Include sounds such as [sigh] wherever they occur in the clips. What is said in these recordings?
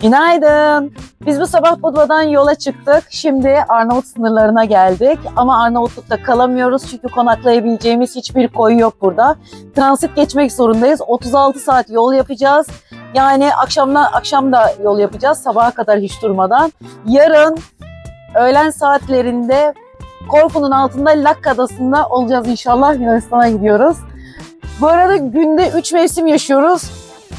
Günaydın. Biz bu sabah Budva'dan yola çıktık. Şimdi Arnavut sınırlarına geldik. Ama Arnavutluk'ta kalamıyoruz çünkü konaklayabileceğimiz hiçbir koyu yok burada. Transit geçmek zorundayız. 36 saat yol yapacağız. Yani akşamdan akşam da yol yapacağız sabaha kadar hiç durmadan. Yarın öğlen saatlerinde Korfu'nun altında Lak Adası'nda olacağız inşallah. Yunanistan'a gidiyoruz. Bu arada günde 3 mevsim yaşıyoruz.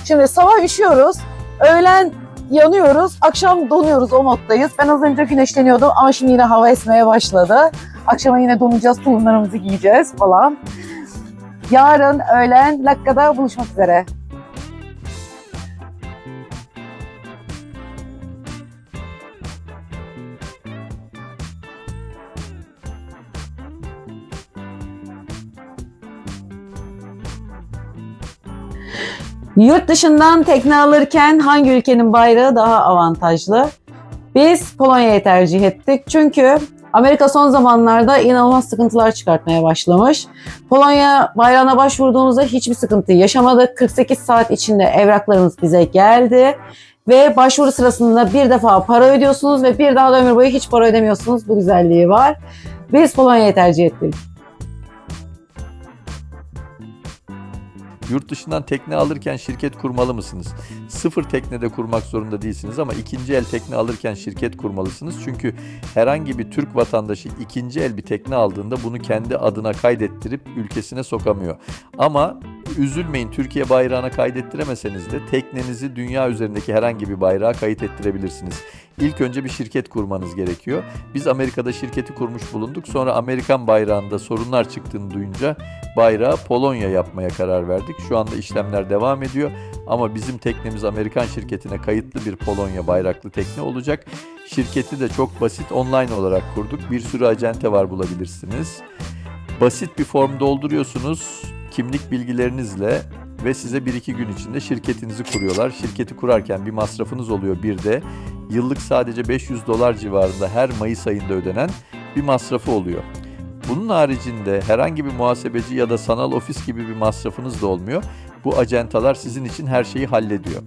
Şimdi sabah üşüyoruz. Öğlen yanıyoruz. Akşam donuyoruz o moddayız. Ben az önce güneşleniyordum ama şimdi yine hava esmeye başladı. Akşama yine donacağız, tulumlarımızı giyeceğiz falan. Yarın öğlen Lakka'da buluşmak üzere. Yurt dışından tekne alırken hangi ülkenin bayrağı daha avantajlı? Biz Polonya'yı tercih ettik çünkü Amerika son zamanlarda inanılmaz sıkıntılar çıkartmaya başlamış. Polonya bayrağına başvurduğumuzda hiçbir sıkıntı yaşamadık. 48 saat içinde evraklarımız bize geldi. Ve başvuru sırasında bir defa para ödüyorsunuz ve bir daha da ömür boyu hiç para ödemiyorsunuz. Bu güzelliği var. Biz Polonya'yı tercih ettik. Yurt dışından tekne alırken şirket kurmalı mısınız? Sıfır teknede kurmak zorunda değilsiniz ama ikinci el tekne alırken şirket kurmalısınız. Çünkü herhangi bir Türk vatandaşı ikinci el bir tekne aldığında bunu kendi adına kaydettirip ülkesine sokamıyor. Ama üzülmeyin Türkiye bayrağına kaydettiremeseniz de teknenizi dünya üzerindeki herhangi bir bayrağa kayıt ettirebilirsiniz. İlk önce bir şirket kurmanız gerekiyor. Biz Amerika'da şirketi kurmuş bulunduk. Sonra Amerikan bayrağında sorunlar çıktığını duyunca bayrağı Polonya yapmaya karar verdik. Şu anda işlemler devam ediyor. Ama bizim teknemiz Amerikan şirketine kayıtlı bir Polonya bayraklı tekne olacak. Şirketi de çok basit online olarak kurduk. Bir sürü acente var bulabilirsiniz. Basit bir form dolduruyorsunuz kimlik bilgilerinizle ve size 1-2 gün içinde şirketinizi kuruyorlar. Şirketi kurarken bir masrafınız oluyor bir de. Yıllık sadece 500 dolar civarında her Mayıs ayında ödenen bir masrafı oluyor. Bunun haricinde herhangi bir muhasebeci ya da sanal ofis gibi bir masrafınız da olmuyor. Bu acentalar sizin için her şeyi hallediyor.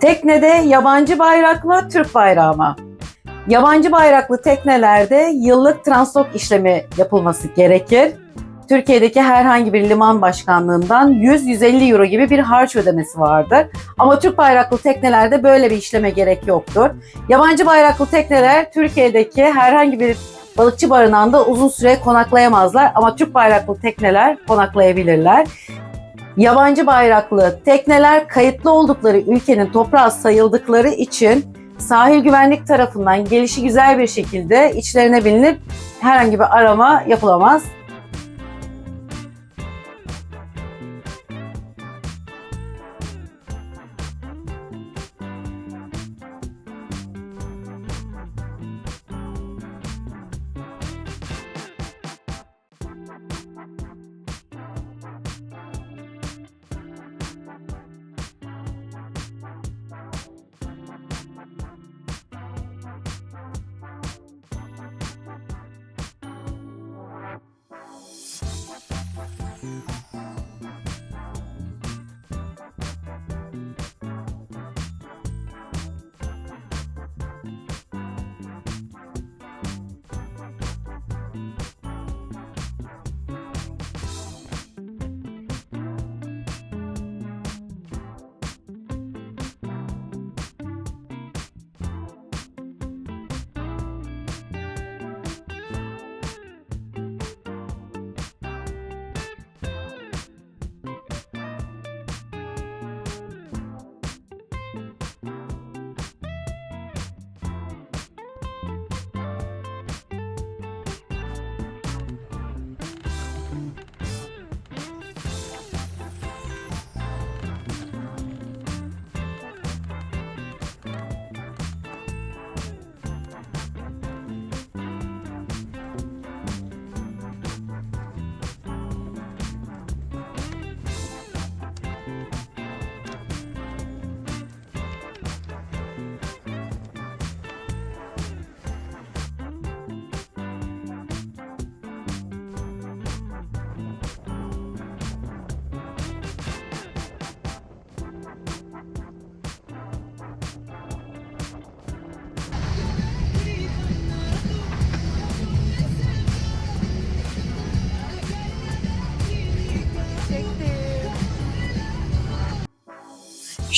Teknede yabancı bayrak mı, Türk bayrağı mı? Yabancı bayraklı teknelerde yıllık translok işlemi yapılması gerekir. Türkiye'deki herhangi bir liman başkanlığından 100-150 euro gibi bir harç ödemesi vardır. Ama Türk bayraklı teknelerde böyle bir işleme gerek yoktur. Yabancı bayraklı tekneler Türkiye'deki herhangi bir balıkçı barınağında uzun süre konaklayamazlar ama Türk bayraklı tekneler konaklayabilirler. Yabancı bayraklı tekneler kayıtlı oldukları ülkenin toprağı sayıldıkları için sahil güvenlik tarafından gelişi güzel bir şekilde içlerine bilinip herhangi bir arama yapılamaz.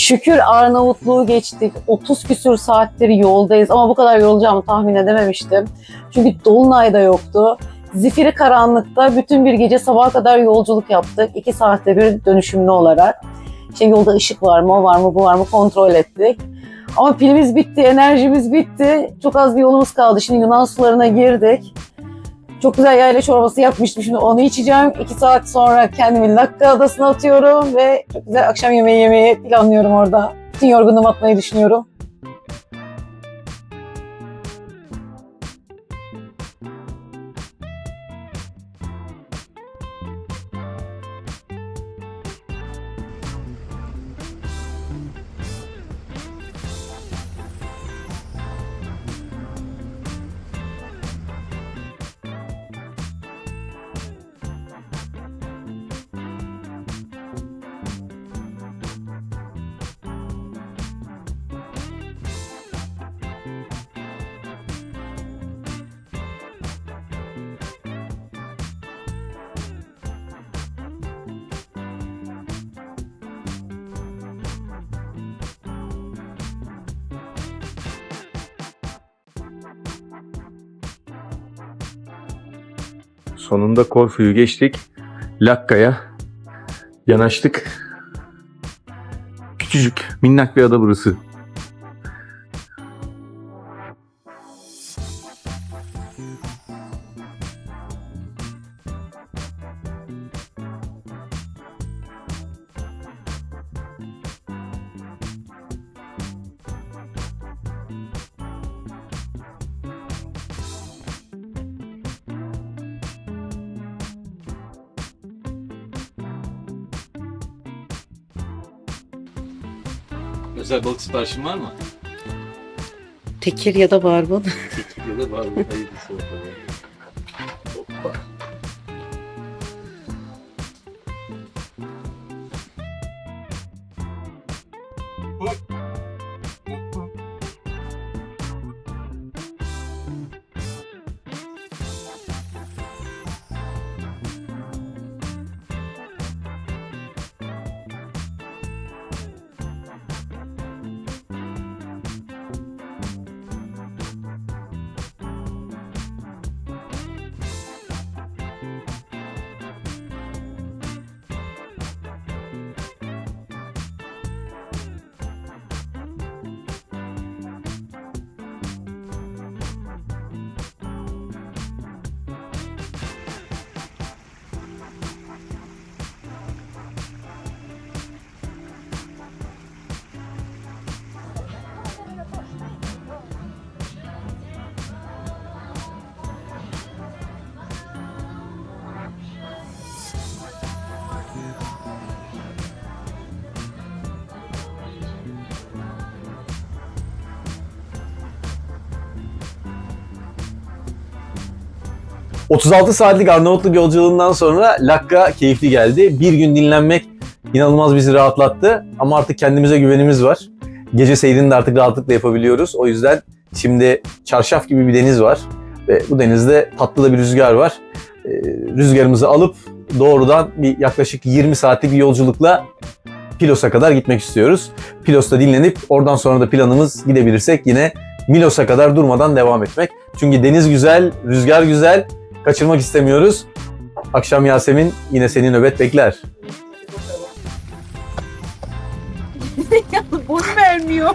Şükür Arnavutluğu geçtik. 30 küsür saattir yoldayız ama bu kadar yorulacağımı tahmin edememiştim. Çünkü Dolunay da yoktu. Zifiri karanlıkta bütün bir gece sabaha kadar yolculuk yaptık. 2 saatte bir dönüşümlü olarak. İşte yolda ışık var mı, o var mı, bu var mı kontrol ettik. Ama pilimiz bitti, enerjimiz bitti. Çok az bir yolumuz kaldı. Şimdi Yunan sularına girdik. Çok güzel yayla çorbası yapmıştım. Şimdi onu içeceğim. İki saat sonra kendimi Lakka Adası'na atıyorum ve çok güzel akşam yemeği yemeyi planlıyorum orada. Bütün yorgunluğumu atmayı düşünüyorum. Sonunda Korfu'yu geçtik. Lakka'ya yanaştık. Küçücük, minnak bir ada burası. Özel balık siparişin var mı? Tekir ya da barbun. Ya da mı? Hayırlısı bakalım. 36 saatlik Arnavutluk yolculuğundan sonra Lakka keyifli geldi. Bir gün dinlenmek inanılmaz bizi rahatlattı. Ama artık kendimize güvenimiz var. Gece seyrini de artık rahatlıkla yapabiliyoruz. O yüzden şimdi çarşaf gibi bir deniz var. Ve bu denizde tatlı da bir rüzgar var. Ee, rüzgarımızı alıp doğrudan bir yaklaşık 20 saatlik bir yolculukla Pilos'a kadar gitmek istiyoruz. Pilos'ta dinlenip oradan sonra da planımız gidebilirsek yine Milos'a kadar durmadan devam etmek. Çünkü deniz güzel, rüzgar güzel, kaçırmak istemiyoruz. Akşam Yasemin yine seni nöbet bekler. [laughs] Boş vermiyor.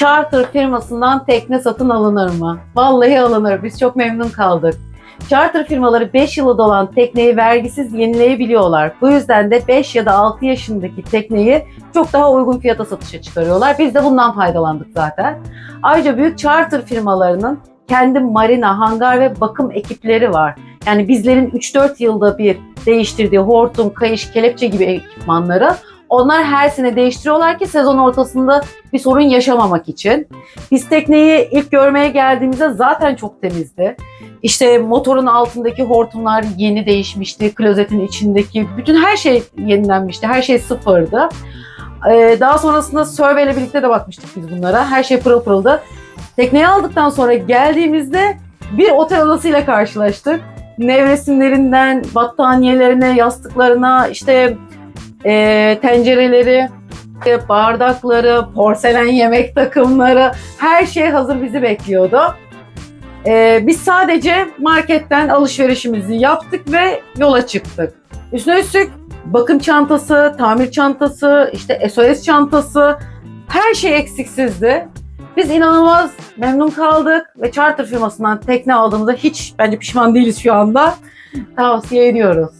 Charter firmasından tekne satın alınır mı? Vallahi alınır. Biz çok memnun kaldık. Charter firmaları 5 yılı dolan tekneyi vergisiz yenileyebiliyorlar. Bu yüzden de 5 ya da 6 yaşındaki tekneyi çok daha uygun fiyata satışa çıkarıyorlar. Biz de bundan faydalandık zaten. Ayrıca büyük charter firmalarının kendi marina, hangar ve bakım ekipleri var. Yani bizlerin 3-4 yılda bir değiştirdiği hortum, kayış, kelepçe gibi ekipmanları onlar her sene değiştiriyorlar ki sezon ortasında bir sorun yaşamamak için. Biz tekneyi ilk görmeye geldiğimizde zaten çok temizdi. İşte motorun altındaki hortumlar yeni değişmişti. Klozetin içindeki bütün her şey yenilenmişti. Her şey sıfırdı. Ee, daha sonrasında survey ile birlikte de bakmıştık biz bunlara. Her şey pırıl pırıldı. Tekneyi aldıktan sonra geldiğimizde bir otel odasıyla karşılaştık. Nevresimlerinden battaniyelerine, yastıklarına, işte e, tencereleri, bardakları, porselen yemek [laughs] takımları her şey hazır bizi bekliyordu. E, biz sadece marketten alışverişimizi yaptık ve yola çıktık. Üstüne üstlük bakım çantası, tamir çantası, işte SOS çantası her şey eksiksizdi. Biz inanılmaz memnun kaldık ve charter firmasından tekne aldığımızda hiç bence pişman değiliz şu anda. Tavsiye ediyoruz.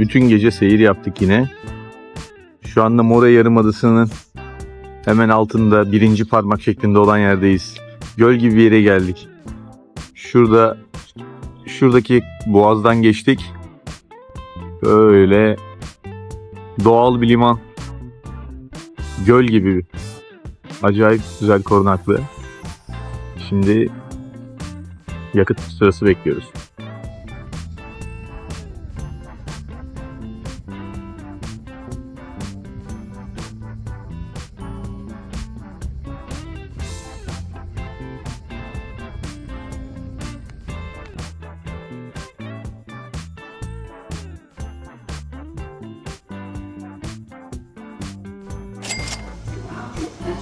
Bütün gece seyir yaptık yine. Şu anda Mora Yarımadası'nın hemen altında birinci parmak şeklinde olan yerdeyiz. Göl gibi bir yere geldik. Şurada şuradaki boğazdan geçtik. Böyle doğal bir liman. Göl gibi. Acayip güzel korunaklı. Şimdi yakıt sırası bekliyoruz.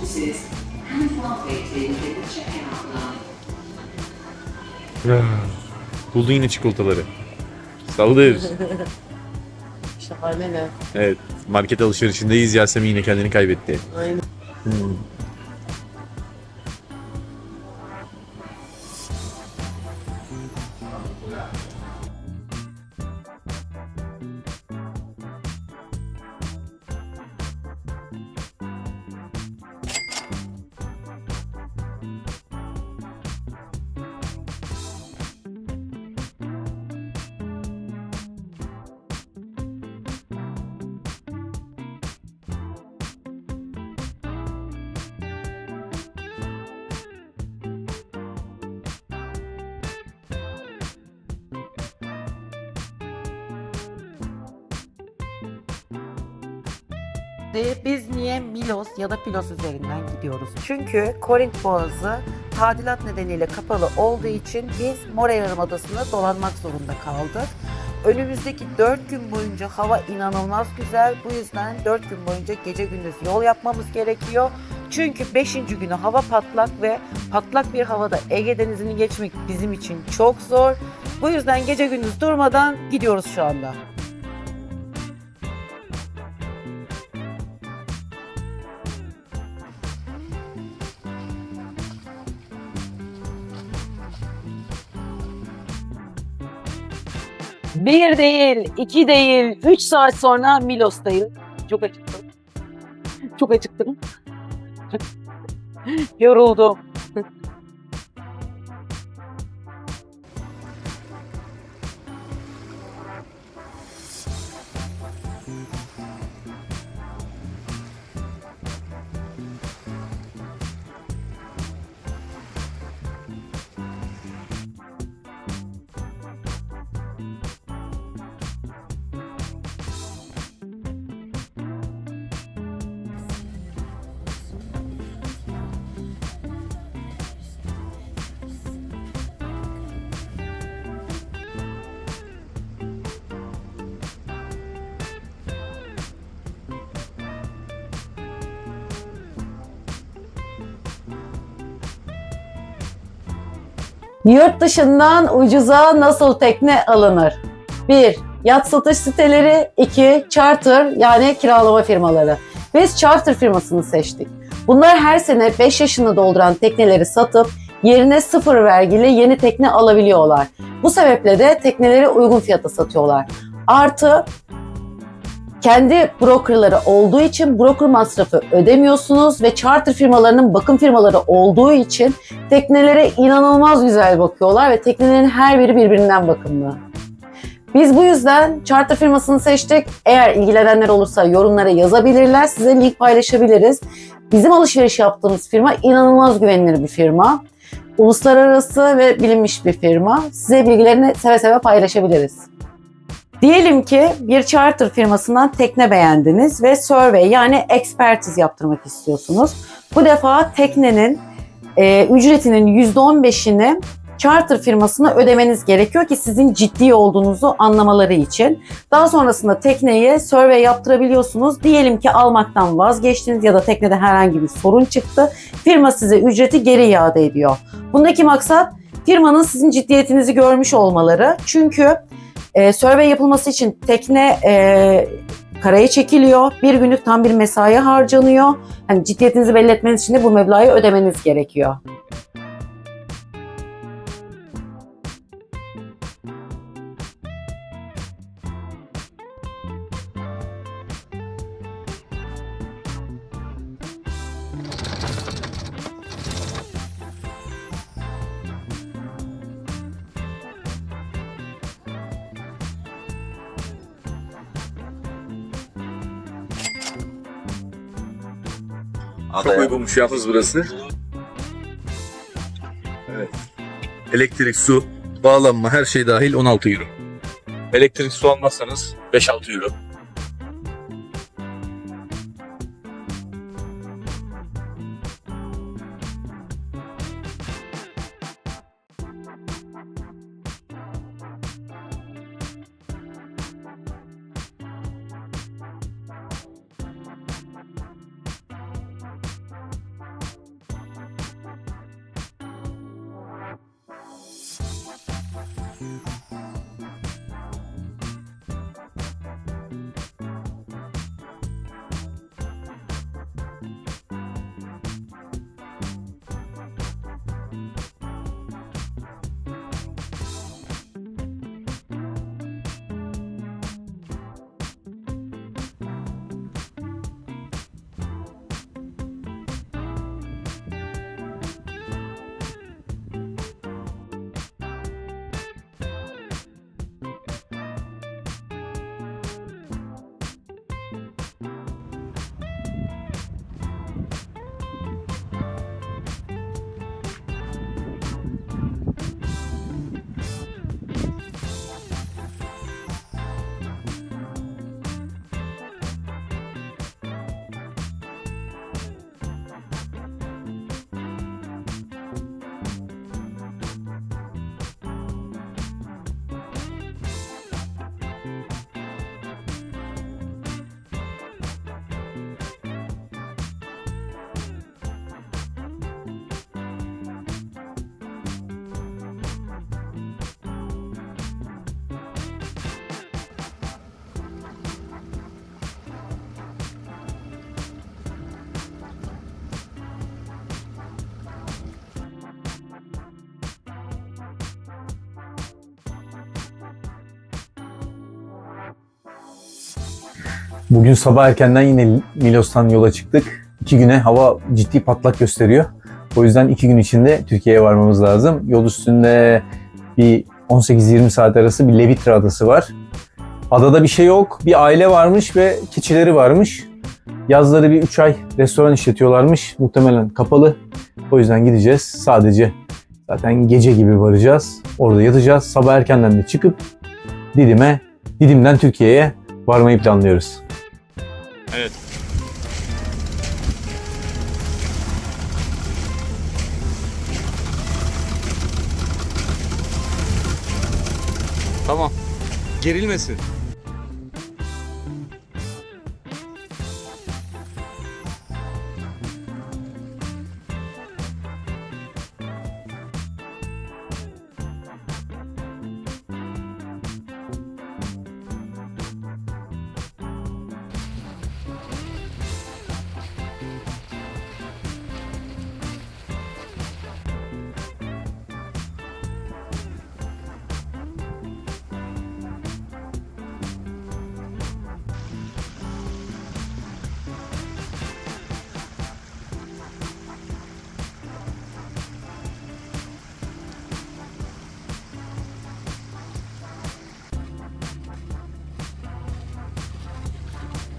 Purchases and located at the checkout line. Buldun yine çikolataları. Saldır. Şahane ne? evet. Market alışverişindeyiz. Yasemin yine kendini kaybetti. Aynen. Ve biz niye Milos ya da Pilos üzerinden gidiyoruz? Çünkü Korint Boğazı tadilat nedeniyle kapalı olduğu için biz Mora Yarımadası'nda dolanmak zorunda kaldık. Önümüzdeki 4 gün boyunca hava inanılmaz güzel. Bu yüzden 4 gün boyunca gece gündüz yol yapmamız gerekiyor. Çünkü 5. günü hava patlak ve patlak bir havada Ege Denizi'ni geçmek bizim için çok zor. Bu yüzden gece gündüz durmadan gidiyoruz şu anda. Bir değil, iki değil, üç saat sonra Milos'tayım. Çok acıktım. Çok acıktım. [laughs] Yoruldum. Yurt dışından ucuza nasıl tekne alınır? 1. Yat satış siteleri 2. Charter yani kiralama firmaları. Biz charter firmasını seçtik. Bunlar her sene 5 yaşını dolduran tekneleri satıp yerine sıfır vergili yeni tekne alabiliyorlar. Bu sebeple de tekneleri uygun fiyata satıyorlar. Artı kendi brokerları olduğu için broker masrafı ödemiyorsunuz ve charter firmalarının bakım firmaları olduğu için teknelere inanılmaz güzel bakıyorlar ve teknelerin her biri birbirinden bakımlı. Biz bu yüzden charter firmasını seçtik. Eğer ilgilenenler olursa yorumlara yazabilirler. Size link paylaşabiliriz. Bizim alışveriş yaptığımız firma inanılmaz güvenilir bir firma. Uluslararası ve bilinmiş bir firma. Size bilgilerini seve seve paylaşabiliriz. Diyelim ki bir charter firmasından tekne beğendiniz ve survey yani ekspertiz yaptırmak istiyorsunuz. Bu defa teknenin e, ücretinin %15'ini charter firmasına ödemeniz gerekiyor ki sizin ciddi olduğunuzu anlamaları için. Daha sonrasında tekneye survey yaptırabiliyorsunuz. Diyelim ki almaktan vazgeçtiniz ya da teknede herhangi bir sorun çıktı. Firma size ücreti geri iade ediyor. Bundaki maksat firmanın sizin ciddiyetinizi görmüş olmaları. Çünkü e, survey yapılması için tekne e, karaya çekiliyor. Bir günlük tam bir mesai harcanıyor. Hani ciddiyetinizi belli etmeniz için de bu meblağı ödemeniz gerekiyor. Uygunmuş yalnız burası. Evet. Elektrik, su, bağlanma her şey dahil 16 euro. Elektrik su almazsanız 5-6 euro. Bugün sabah erkenden yine Milos'tan yola çıktık. İki güne hava ciddi patlak gösteriyor. O yüzden iki gün içinde Türkiye'ye varmamız lazım. Yol üstünde bir 18-20 saat arası bir Levitra adası var. Adada bir şey yok. Bir aile varmış ve keçileri varmış. Yazları bir 3 ay restoran işletiyorlarmış. Muhtemelen kapalı. O yüzden gideceğiz. Sadece zaten gece gibi varacağız. Orada yatacağız. Sabah erkenden de çıkıp Didim'e, Didim'den Türkiye'ye varmayı planlıyoruz. Gerilmesin.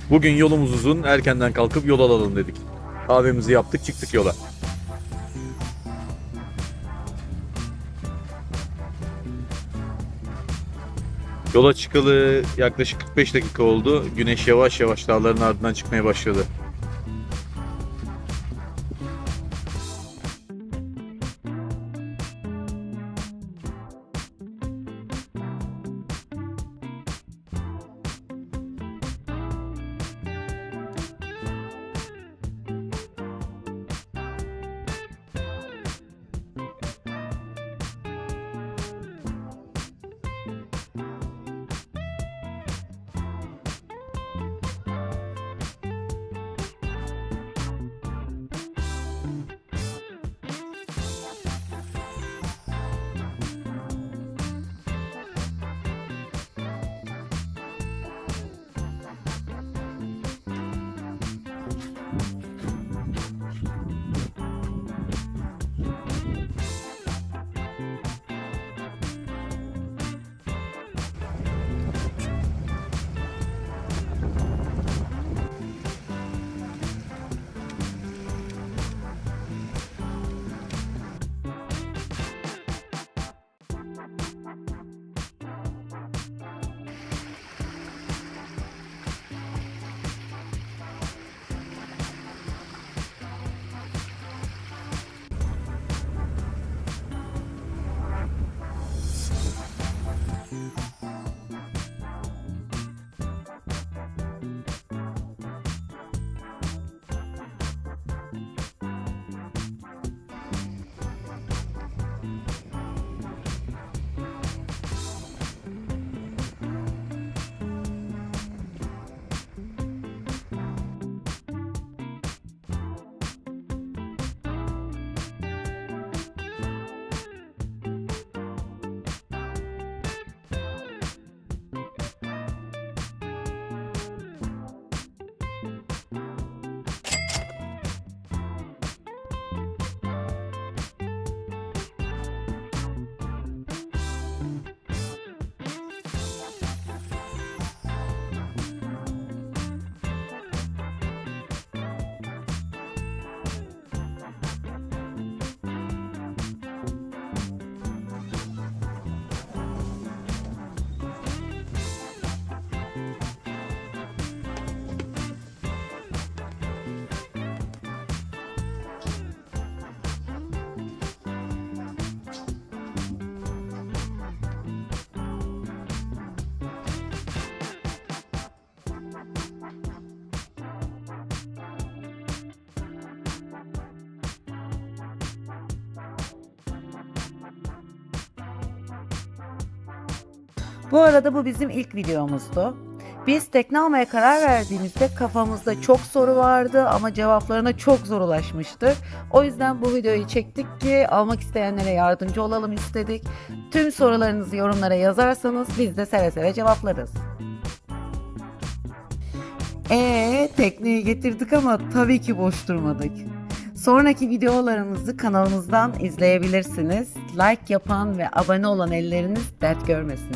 Bugün yolumuz uzun. Erkenden kalkıp yol alalım dedik. Kahvemizi yaptık çıktık yola. Yola çıkalı yaklaşık 45 dakika oldu. Güneş yavaş yavaş dağların ardından çıkmaya başladı. Bu arada bu bizim ilk videomuzdu. Biz tekne almaya karar verdiğimizde kafamızda çok soru vardı ama cevaplarına çok zor ulaşmıştık. O yüzden bu videoyu çektik ki almak isteyenlere yardımcı olalım istedik. Tüm sorularınızı yorumlara yazarsanız biz de seve seve cevaplarız. Ee, tekneyi getirdik ama tabii ki boş durmadık. Sonraki videolarımızı kanalımızdan izleyebilirsiniz. Like yapan ve abone olan elleriniz dert görmesin.